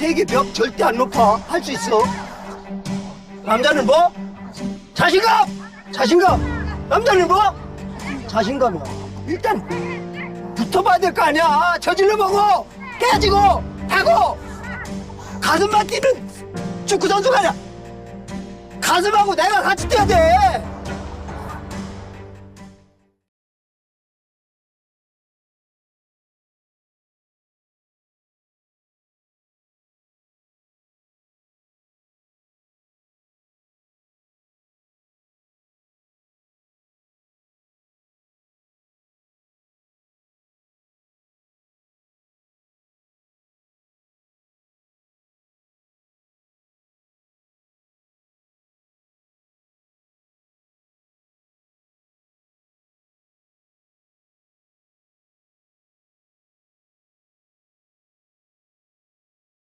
세계 벽 절대 안 높아. 할 수 있어. 남자는 뭐? 자신감! 자신감! 남자는 뭐? 자신감이야. 일단 붙어봐야 될 거 아니야. 저질러 보고, 깨지고, 하고, 가슴만 뛰는 축구 선수가 아니야. 가슴하고 내가 같이 뛰어야 돼.